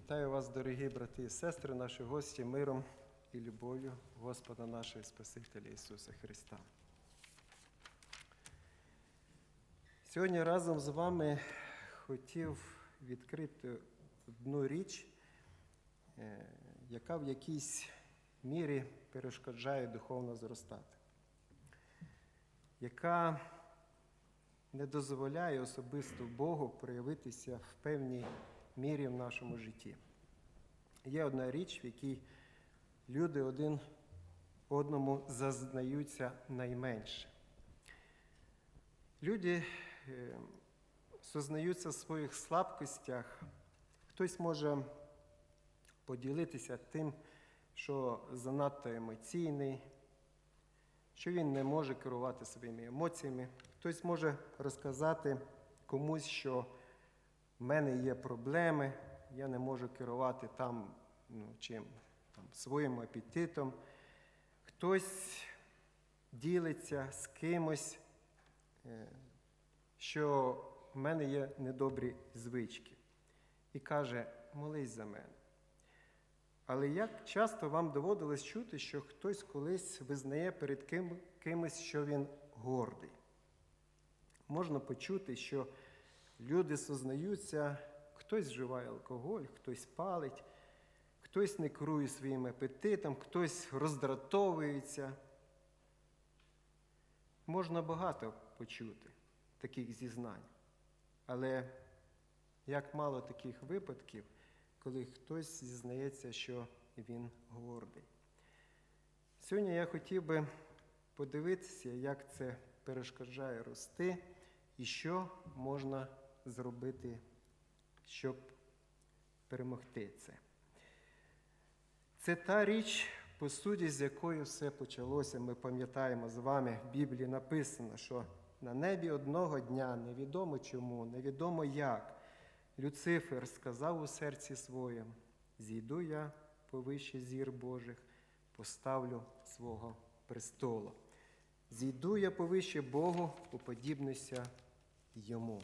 Вітаю вас, дорогі брати і сестри, наші гості, миром і любов'ю Господа нашого Спасителя Ісуса Христа. Сьогодні разом з вами хотів відкрити одну річ, е, яка в якійсь мірі перешкоджає духовно зростати, яка не дозволяє особисто Богу проявитися в певній мірі в нашому житті. Є одна річ, в якій люди один одному зазнаються найменше. Люди е, сознаються в своїх слабкостях. Хтось може поділитися тим, що занадто емоційний, що він не може керувати своїми емоціями. Хтось може розказати комусь, що в мене є проблеми, я не можу керувати там ну, чим, там, своїм апетитом. Хтось ділиться з кимось, е, що в мене є недобрі звички, і каже, молись за мене. Але як часто вам доводилось чути, що хтось колись визнає перед ким, кимось, що він гордий? Можна почути, що люди сознаються, хтось вживає алкоголь, хтось палить, хтось не керує своїм апетитом, хтось роздратовується. Можна багато почути таких зізнань. Але як мало таких випадків, коли хтось зізнається, що він гордий. Сьогодні я хотів би подивитися, як це перешкоджає рости і що можна зробити, щоб перемогти це. Це та річ, по суті, з якою все почалося. Ми пам'ятаємо з вами, в Біблії написано, що на небі одного дня, невідомо чому, невідомо як, Люцифер сказав у серці своєму, зійду я повище зір Божих, поставлю свого престолу. Зійду я повище Богу, уподібнуся йому.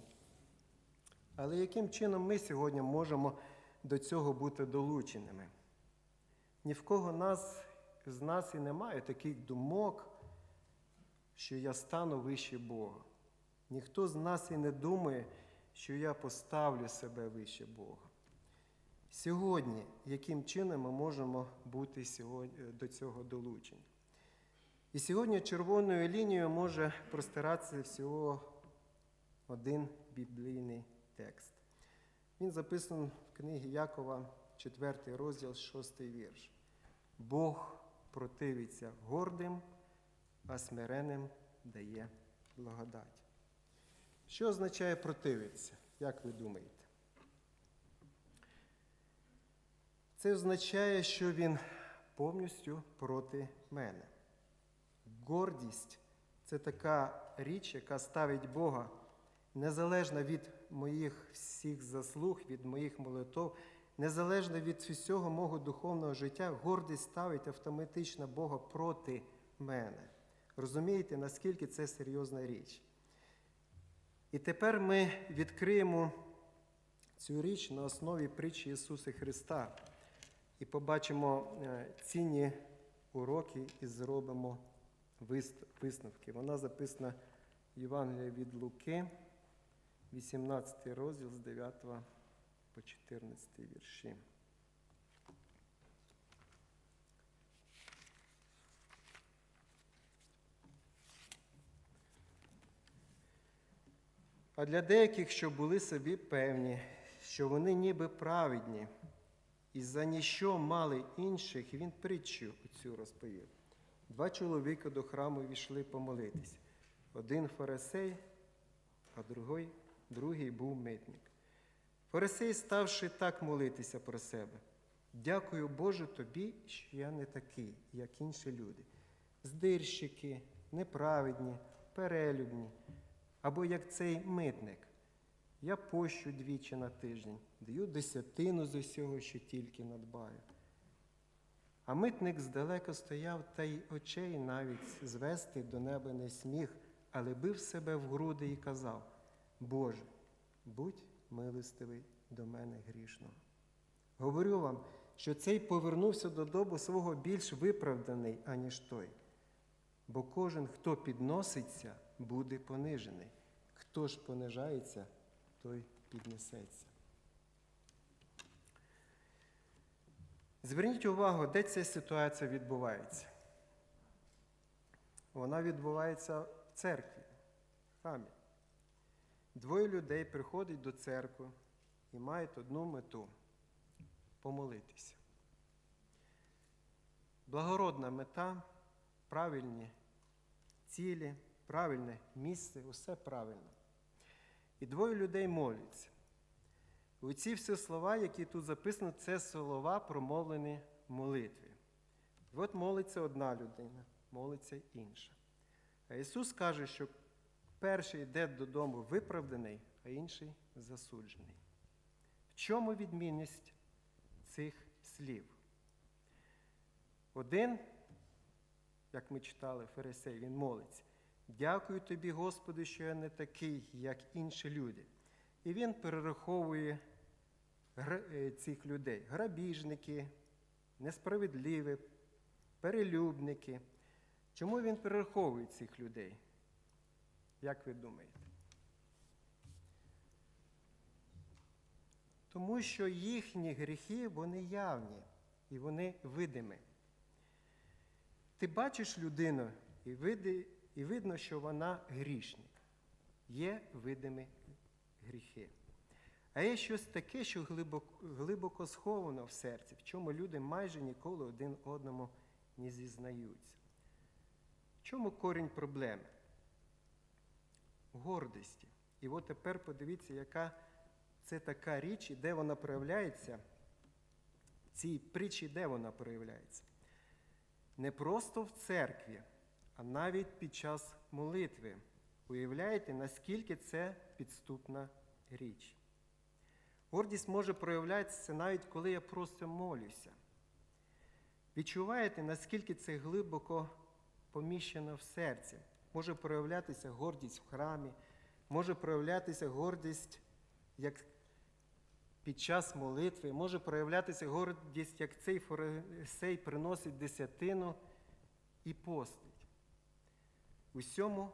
Але яким чином ми сьогодні можемо до цього бути долученими? Ні в кого нас, з нас і немає таких думок, що я стану вище Бога. Ніхто з нас і не думає, що я поставлю себе вище Бога. Сьогодні, яким чином ми можемо бути сьогодні, до цього долучені? І сьогодні червоною лінією може простиратися всього один біблійний текст. Він записаний в книгі Якова, 4 розділ, 6 вірш. Бог противиться гордим, а смиреним дає благодать. Що означає противитися? Як ви думаєте? Це означає, що він повністю проти мене. Гордість це така річ, яка ставить Бога незалежно від моїх всіх заслуг, від моїх молитов, незалежно від всього мого духовного життя, гордість ставить автоматично Бога проти мене. Розумієте, наскільки це серйозна річ? І тепер ми відкриємо цю річ на основі притчі Ісуса Христа і побачимо цінні уроки і зробимо висновки. Вона записана в Євангелії від Луки, 18 розділ з 9 по 14 вірші. А для деяких, що були собі певні, що вони ніби праведні, і за ніщо мали інших, він притчу цю розповів. Два чоловіка до храму війшли помолитися. Один фарисей, а другий, другий був митник. Фарисей, ставши так молитися про себе, дякую Боже тобі, що я не такий, як інші люди. Здирщики, неправедні, перелюбні, або як цей митник. Я пощу двічі на тиждень, даю десятину з усього, що тільки надбаю. А митник здалека стояв та й очей навіть звести до неба не сміх, але бив себе в груди і казав: Боже, будь милостивий до мене грішного. Говорю вам, що цей повернувся додому свого більш виправданий, аніж той. Бо кожен, хто підноситься, буде понижений. Хто ж понижається, той піднесеться. Зверніть увагу, де ця ситуація відбувається. Вона відбувається в церкві, в храмі. Двоє людей приходять до церкви і мають одну мету помолитися. Благородна мета, правильні цілі, правильне місце, усе правильно. І двоє людей моляться. І ці всі слова, які тут записані, це слова, промовлені в молитві. І от молиться одна людина, молиться інша. А Ісус каже, що перший йде додому виправданий, а інший засуджений. В чому відмінність цих слів? Один, як ми читали, Фарисей, він молиться. Дякую тобі, Господи, що я не такий, як інші люди. І він перераховує цих людей: грабіжники, несправедливі, перелюбники. Чому він перераховує цих людей? Як ви думаєте? Тому що їхні гріхи вони явні і вони видимі. Ти бачиш людину і, види, і видно, що вона грішник. Є видимі гріхи. А є щось таке, що глибоко, глибоко сховано в серці, в чому люди майже ніколи один одному не зізнаються. В чому корінь проблеми? Гордості. І от тепер подивіться, яка це така річ, і де вона проявляється. В цій притчі, де вона проявляється? Не просто в церкві, а навіть під час молитви. Уявляєте, наскільки це підступна річ. Гордість може проявлятися навіть коли я просто молюся. Відчуваєте, наскільки це глибоко поміщено в серці. Може проявлятися гордість в храмі, може проявлятися гордість як під час молитви, може проявлятися гордість, як цей фарисей приносить десятину і постить. Усьому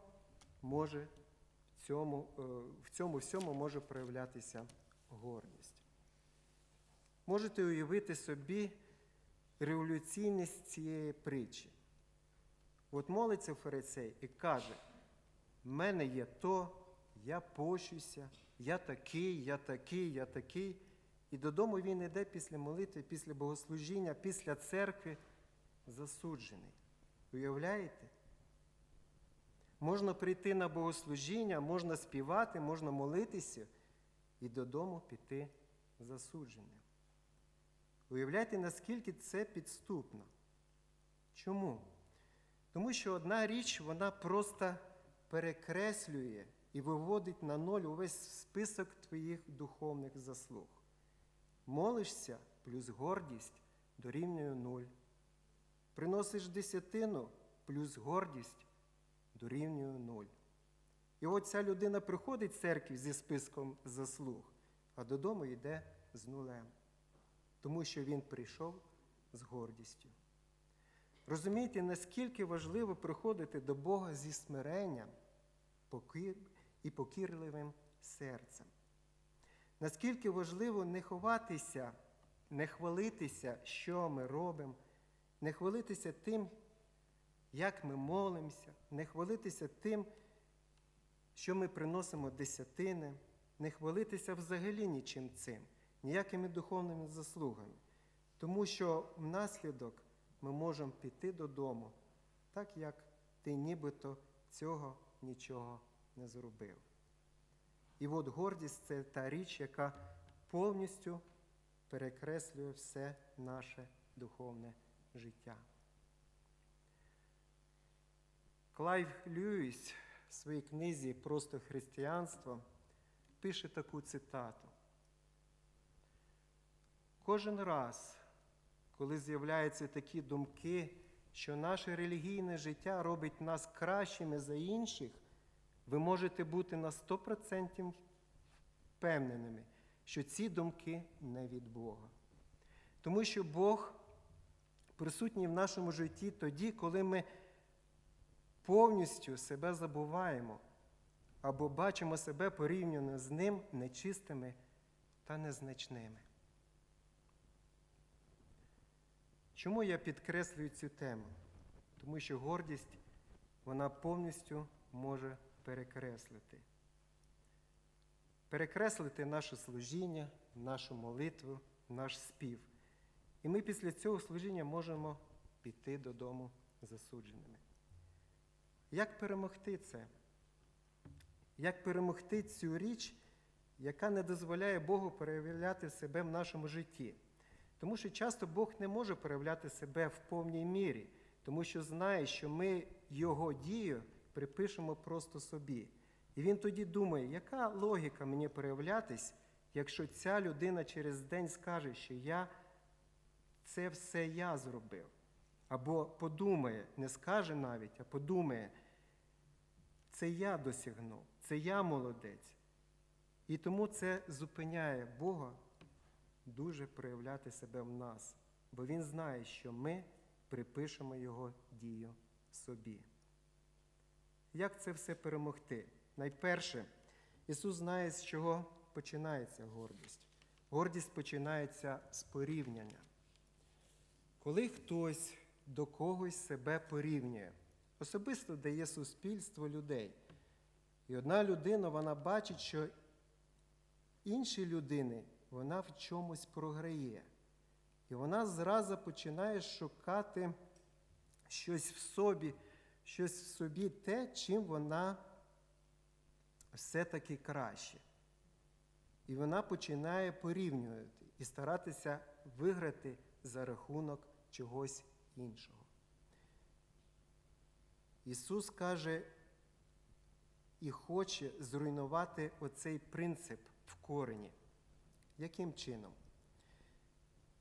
може в цьому, е, в цьому всьому може проявлятися гордість. Можете уявити собі революційність цієї притчі. От молиться фарисей і каже: в мене є то, я пощуся, я такий, я такий, я такий. І додому він йде після молитви, після богослужіння, після церкви засуджений. Уявляєте? Можна прийти на богослужіння, можна співати, можна молитися і додому піти засудженим. Уявляєте, наскільки це підступно? Чому? Тому що одна річ, вона просто перекреслює і виводить на ноль увесь список твоїх духовних заслуг. Молишся плюс гордість дорівнює нуль. Приносиш десятину плюс гордість дорівнює нуль. І от ця людина приходить в церкві зі списком заслуг, а додому йде з нулем, тому що він прийшов з гордістю. Розумієте, наскільки важливо приходити до Бога зі смиренням і покірливим серцем. Наскільки важливо не ховатися, не хвалитися, що ми робимо, не хвалитися тим, як ми молимося, не хвалитися тим, що ми приносимо десятини, не хвалитися взагалі нічим цим, ніякими духовними заслугами. Тому що внаслідок ми можемо піти додому, так як ти нібито цього нічого не зробив. І от гордість це та річ, яка повністю перекреслює все наше духовне життя. Клайв Льюіс в своїй книзі Просто християнство пише таку цитату. Кожен раз, коли з'являються такі думки, що наше релігійне життя робить нас кращими за інших, ви можете бути на 100% впевненими, що ці думки не від Бога. Тому що Бог присутній в нашому житті тоді, коли ми повністю себе забуваємо або бачимо себе порівняно з ним нечистими та незначними. Чому я підкреслюю цю тему? Тому що гордість вона повністю може перекреслити. Перекреслити наше служіння, нашу молитву, наш спів. І ми після цього служіння можемо піти додому засудженими. Як перемогти це? Як перемогти цю річ, яка не дозволяє Богу проявляти себе в нашому житті? Тому що часто Бог не може проявляти себе в повній мірі, тому що знає, що ми Його дію припишемо просто собі. І він тоді думає, яка логіка мені проявлятись, якщо ця людина через день скаже, що я це все я зробив. Або подумає, не скаже навіть, а подумає, це я досягнув, це я молодець. І тому це зупиняє Бога дуже проявляти себе в нас, бо Він знає, що ми припишемо Його дію собі. Як це все перемогти? Найперше, Ісус знає, з чого починається гордість. Гордість починається з порівняння. Коли хтось до когось себе порівнює, особисто дає суспільство людей. І одна людина вона бачить, що інші людини вона в чомусь програє. І вона зразу починає шукати щось в собі, щось в собі те, чим вона все-таки краще. І вона починає порівнювати і старатися виграти за рахунок чогось іншого. Ісус каже і хоче зруйнувати оцей принцип в корені. Яким чином?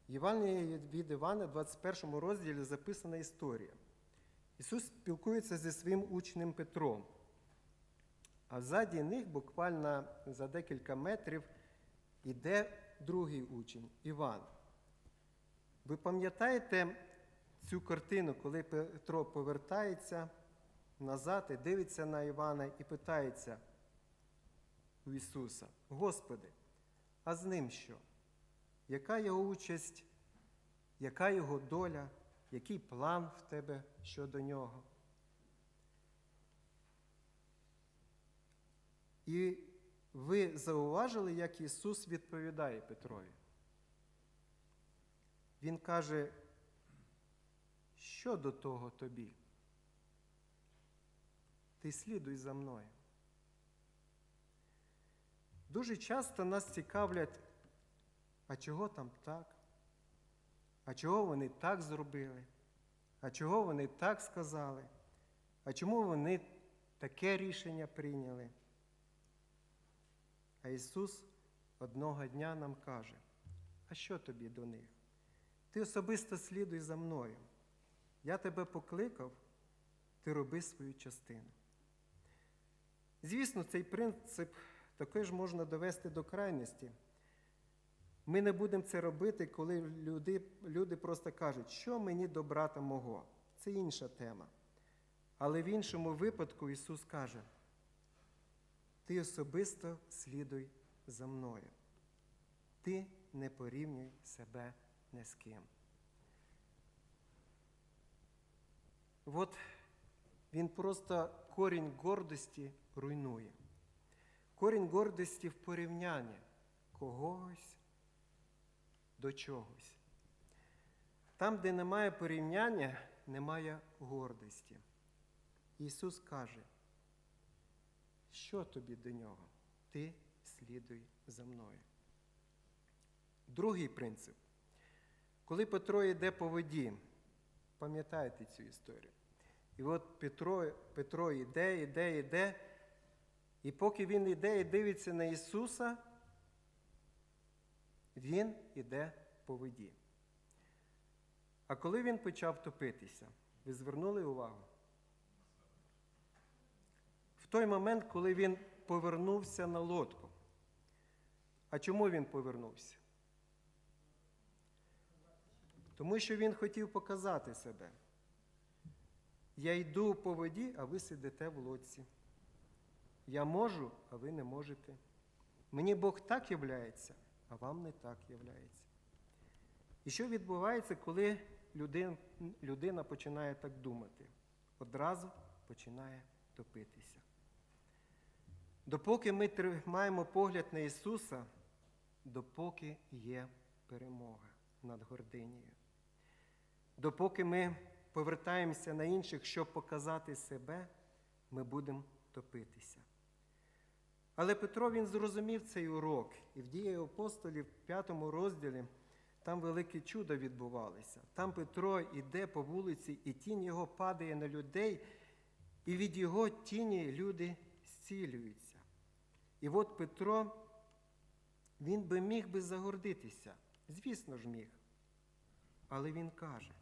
В Євангелії від Івана, 21 розділі записана історія. Ісус спілкується зі своїм учнем Петром, а ззаді них, буквально за декілька метрів, іде другий учень Іван. Ви пам'ятаєте цю картину, коли Петро повертається назад і дивиться на Івана і питається у Ісуса: Господи, а з ним що? Яка його участь, яка його доля, який план в тебе щодо нього? І ви зауважили, як Ісус відповідає Петрові? Він каже, що до того тобі? Ти слідуй за мною. Дуже часто нас цікавлять, а чого там так? А чого вони так зробили? А чого вони так сказали? А чому вони таке рішення прийняли? А Ісус одного дня нам каже, а що тобі до них? Ти особисто слідуй за мною. Я тебе покликав, ти роби свою частину. Звісно, цей принцип також можна довести до крайності. Ми не будемо це робити, коли люди, люди просто кажуть, що мені до брата мого. Це інша тема. Але в іншому випадку Ісус каже, ти особисто слідуй за мною. Ти не порівнюй себе ні з ким. От він просто корінь гордості руйнує. Корінь гордості в порівнянні когось до чогось. Там, де немає порівняння, немає гордості. Ісус каже, що тобі до нього? Ти слідуй за мною. Другий принцип. Коли Петро йде по воді, пам'ятаєте цю історію? І от Петро Петро йде, йде, йде, і поки він йде і дивиться на Ісуса, він іде по воді. А коли він почав топитися, ви звернули увагу? В той момент, коли він повернувся на лодку. А чому він повернувся? Тому що він хотів показати себе. Я йду по воді, а ви сидите в лодці. Я можу, а ви не можете. Мені Бог так являється, а вам не так являється. І що відбувається, коли людина, людина починає так думати? Одразу починає топитися. Допоки ми тримаємо погляд на Ісуса, допоки є перемога над гординією. Допоки ми повертаємося на інших, щоб показати себе, ми будемо топитися. Але Петро він зрозумів цей урок, і в дії апостолів, в п'ятому розділі, там велике чудо відбувалося. Там Петро йде по вулиці, і тінь його падає на людей, і від його тіні люди зцілюються. І от Петро, він би міг би загордитися. Звісно ж міг. Але він каже: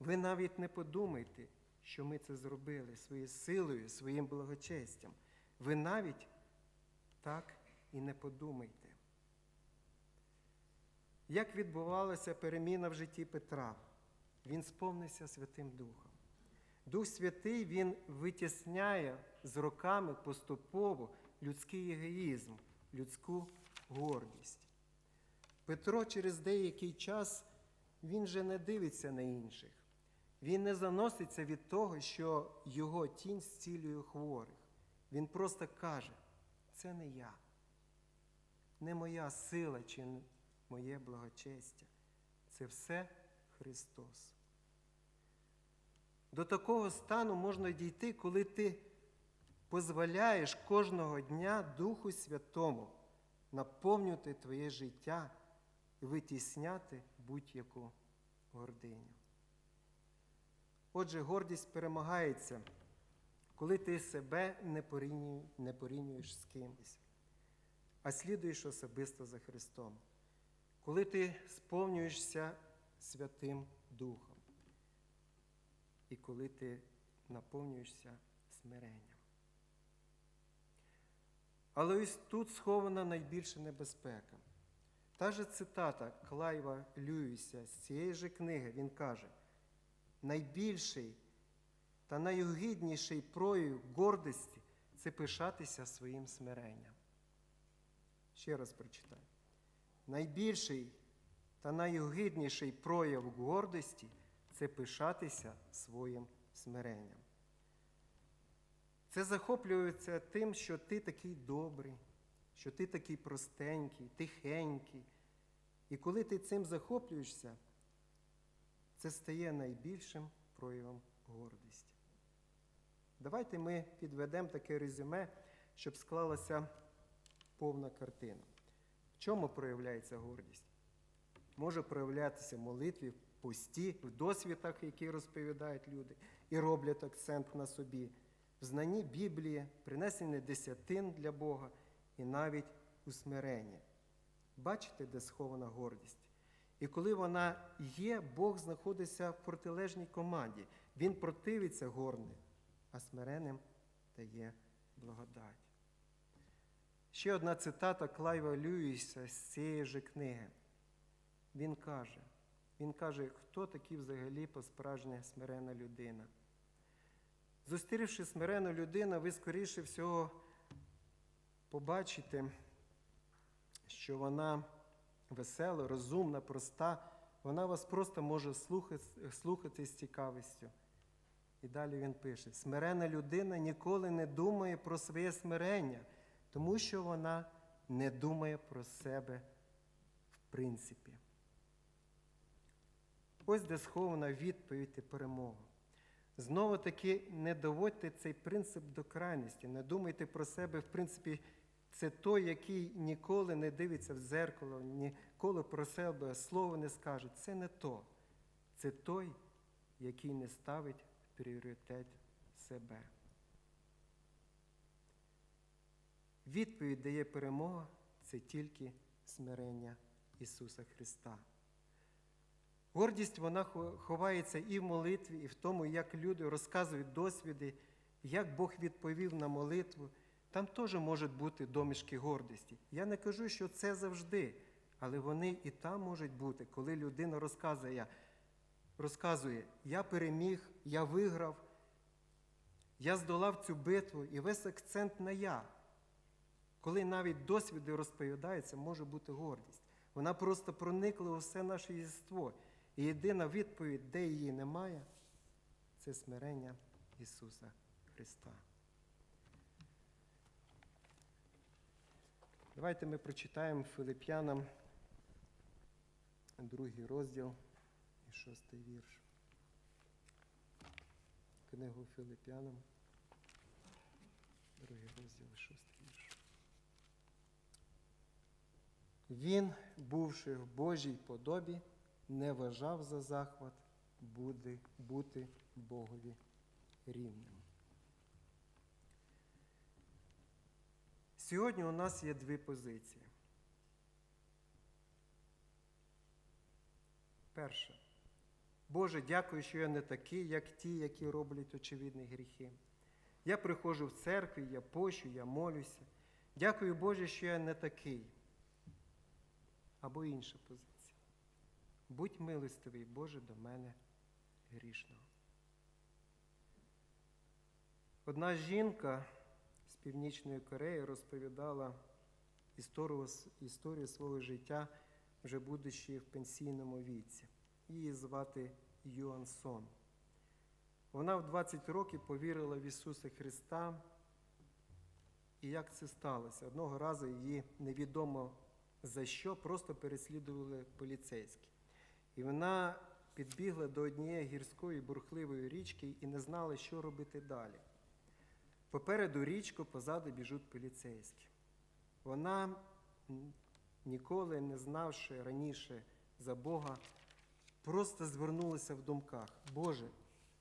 ви навіть не подумайте, що ми це зробили своєю силою, своїм благочестям. Ви навіть так і не подумайте. Як відбувалася переміна в житті Петра? Він сповнився Святим Духом. Дух Святий Він витісняє з роками поступово людський егоїзм, людську гордість. Петро через деякий час він же не дивиться на інших. Він не заноситься від того, що його тінь зцілює хворих. Він просто каже, це не я, не моя сила чи моє благочестя. Це все Христос. До такого стану можна дійти, коли ти дозволяєш кожного дня Духу Святому наповнювати твоє життя і витісняти будь-яку гординю. Отже, гордість перемагається, коли ти себе не, порівнюєш, з кимось, а слідуєш особисто за Христом, коли ти сповнюєшся Святим Духом, і коли ти наповнюєшся смиренням. Але ось тут схована найбільша небезпека. Та же цитата Клайва Люїса з цієї ж книги він каже: найбільший та найогідніший прояв гордості це пишатися своїм смиренням. Ще раз прочитаю. Найбільший та найогідніший прояв гордості це пишатися своїм смиренням. Це захоплюється тим, що ти такий добрий, що ти такий простенький, тихенький. І коли ти цим захоплюєшся, це стає найбільшим проявом гордості. Давайте ми підведемо таке резюме, щоб склалася повна картина. В чому проявляється гордість? Може проявлятися в молитві, в пості, в досвідах, які розповідають люди, і роблять акцент на собі, в знанні Біблії, принесенні десятин для Бога і навіть у смиренні. Бачите, де схована гордість? І коли вона є, Бог знаходиться в протилежній команді. Він противиться горне, а смиренним дає благодать. Ще одна цитата Клайва Люїса з цієї ж книги. Він каже, він каже, хто такий взагалі по-справжнє смирена людина. Зустрівши смирену людину, ви, скоріше всього, побачите, що вона весела, розумна, проста, вона вас просто може слухати, слухати з цікавістю. І далі він пише: смирена людина ніколи не думає про своє смирення, тому що вона не думає про себе в принципі. Ось де схована відповідь і перемога. Знову таки, не доводьте цей принцип до крайності, не думайте про себе, в принципі, це той, який ніколи не дивиться в дзеркало, ніколи про себе слово не скаже. Це не то. Це той, який не ставить пріоритет себе. Відповідь дає перемога це тільки смирення Ісуса Христа. Гордість вона ховається і в молитві, і в тому, як люди розказують досвіди, як Бог відповів на молитву. Там теж можуть бути домішки гордості. Я не кажу, що це завжди, але вони і там можуть бути, коли людина розказує, розказує, я переміг, я виграв, я здолав цю битву, і весь акцент на я. Коли навіть досвіди розповідаються, може бути гордість. Вона просто проникла у все наше єство. І єдина відповідь, де її немає, це смирення Ісуса Христа. Давайте ми прочитаємо Филип'янам другий розділ і шостий вірш. Книгу Филип'янам, другий розділ шостий вірш. Він, бувши в Божій подобі, не вважав за захват бути, бути Богові рівним. Сьогодні у нас є дві позиції. Перша. Боже, дякую, що я не такий, як ті, які роблять очевидні гріхи. Я приходжу в церкву, я пощу, я молюся. Дякую, Боже, що я не такий. Або інша позиція. Будь милостивий, Боже, до мене грішного. Одна жінка з Північної Кореї розповідала історію свого життя, вже будучи в пенсійному віці. Її звати Юан Сон. Вона в 20 років повірила в Ісуса Христа. І як це сталося? Одного разу її невідомо за що просто переслідували поліцейські. І вона підбігла до однієї гірської бурхливої річки і не знала, що робити далі. Попереду річку, позаду біжуть поліцейські. Вона, ніколи не знавши раніше за Бога, просто звернулася в думках. Боже,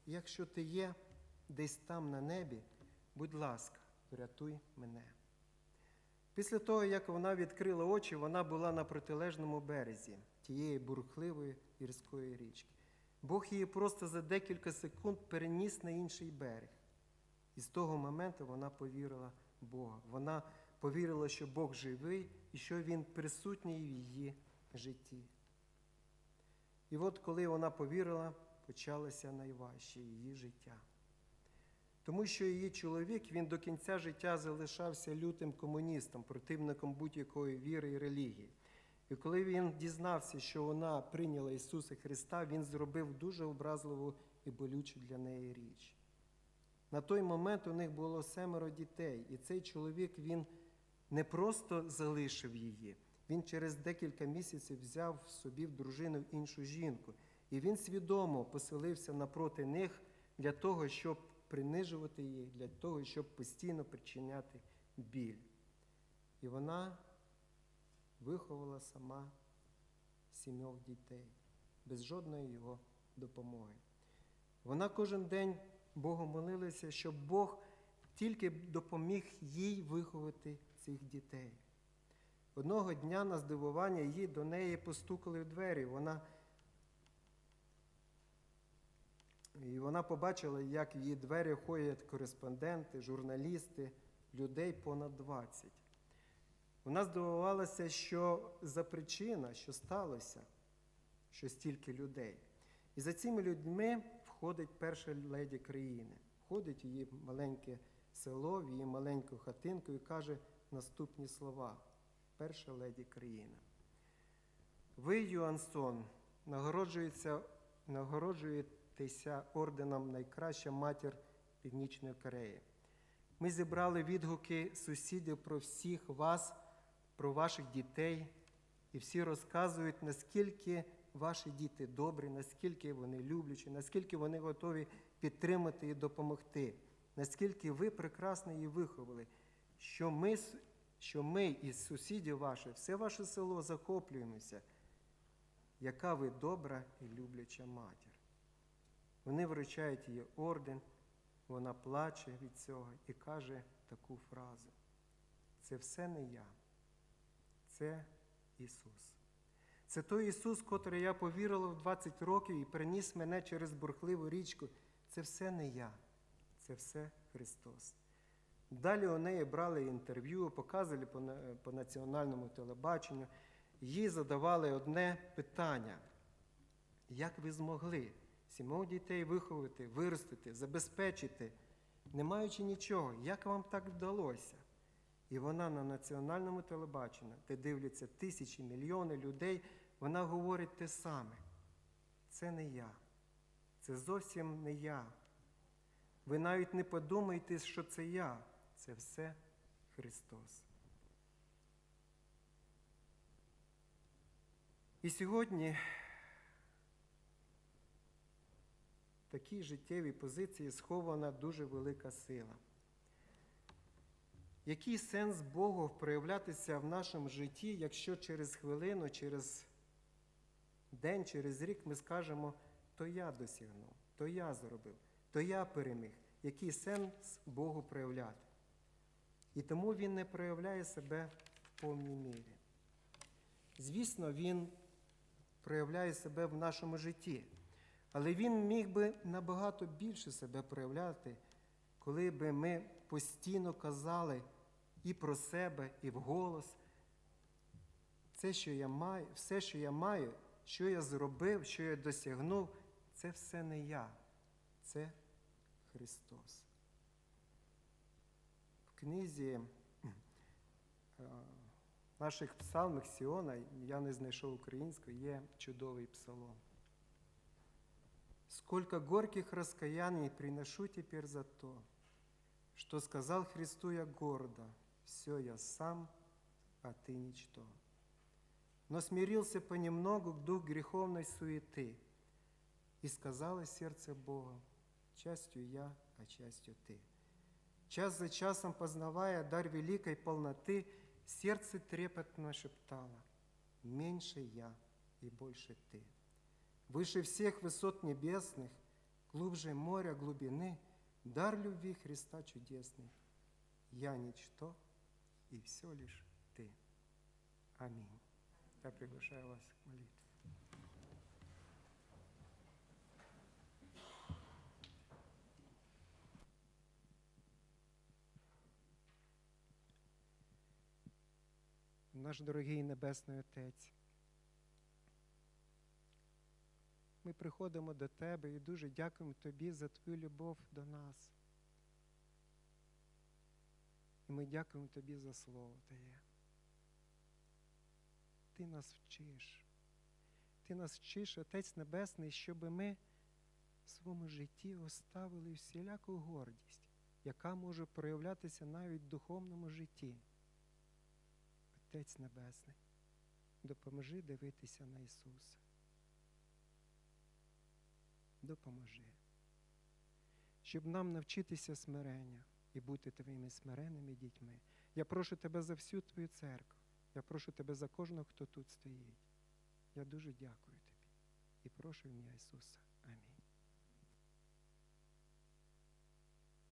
якщо ти є десь там на небі, будь ласка, врятуй мене. Після того, як вона відкрила очі, вона була на протилежному березі тієї бурхливої гірської річки. Бог її просто за декілька секунд переніс на інший берег. І з того моменту вона повірила Бога. Вона повірила, що Бог живий і що Він присутній в її житті. І от коли вона повірила, почалося найважче її життя. Тому що її чоловік він до кінця життя залишався лютим комуністом, противником будь-якої віри і релігії. І коли він дізнався, що вона прийняла Ісуса Христа, він зробив дуже образливу і болючу для неї річ. На той момент у них було семеро дітей, і цей чоловік він не просто залишив її, він через декілька місяців взяв собі в дружину іншу жінку. І він свідомо поселився напроти них для того, щоб принижувати їх, для того, щоб постійно причиняти біль. І вона виховала сама сімьох дітей без жодної його допомоги. Вона кожен день Богу молилася, щоб Бог тільки допоміг їй виховати цих дітей. Одного дня на здивування їй до неї постукали в двері. Вона І вона побачила, як в її двері ходять кореспонденти, журналісти, людей понад 20. Вона здивувалася, що за причина, що сталося, що стільки людей. І за цими людьми входить перша леді країни, входить в її маленьке село, в її маленьку хатинку і каже наступні слова. Перша леді країни. Ви, Юансон, нагороджуєтеся, орденом найкраща матір Північної Кореї. Ми зібрали відгуки сусідів про всіх вас, про ваших дітей, і всі розказують, наскільки ваші діти добрі, наскільки вони люблячі, наскільки вони готові підтримати і допомогти, наскільки ви прекрасно її виховали, що ми, що ми із сусідів ваших, все ваше село захоплюємося, яка ви добра і любляча матір. Вони вручають їй орден, вона плаче від цього і каже таку фразу: це все не я, це Ісус. Це той Ісус, котрий я повірила в 20 років і приніс мене через бурхливу річку. Це все не я, це все Христос. Далі у неї брали інтерв'ю, показували по, по національному телебаченню. їй задавали одне питання: як ви змогли сімох дітей виховати, виростити, забезпечити, не маючи нічого, як вам так вдалося? І вона на національному телебаченні, де дивляться тисячі, мільйони людей, вона говорить те саме. Це не я. Це зовсім не я. Ви навіть не подумайте, що це я. Це все Христос. І сьогодні в такій життєвій позиції схована дуже велика сила. Який сенс Богу проявлятися в нашому житті, якщо через хвилину, через день, через рік ми скажемо, то я досягнув, то я зробив, то я переміг. Який сенс Богу проявляти? І тому Він не проявляє себе в повній мірі. Звісно, Він проявляє себе в нашому житті, але Він міг би набагато більше себе проявляти, коли би ми постійно казали і про себе, і вголос. Це, що я маю, все, що я маю, що я зробив, що я досягнув, це все не я, це Христос. В книзі е, наших псалмах Сіона, я не знайшов українською, є чудовий псалом. Сколько горьких раскаяний приношу теперь за то, что сказал Христу я гордо, все я сам, а ты ничто. Но смирился понемногу к дух греховной суеты, и сказала сердце Бога, частью я, а частью ты. Час за часом познавая дар великой полноты, сердце трепетно шептало, меньше я и больше ты. Выше всех высот небесных, глубже моря глубины, дар любви Христа чудесный. Я ничто, и все лишь ты. Аминь. Я приглашаю вас к молитве. Наш дорогий Небесний Отець. Ми приходимо до Тебе і дуже дякуємо Тобі за Твою любов до нас. І ми дякуємо Тобі за Слово Твоє. Ти нас вчиш. Ти нас вчиш, Отець Небесний, щоб ми в своєму житті оставили всіляку гордість, яка може проявлятися навіть в духовному житті. Отець Небесний, допоможи дивитися на Ісуса. Допоможи, щоб нам навчитися смирення і бути твоїми смиренними дітьми. Я прошу тебе за всю твою церкву. Я прошу тебе за кожного, хто тут стоїть. Я дуже дякую тобі і прошу ім'я Ісуса.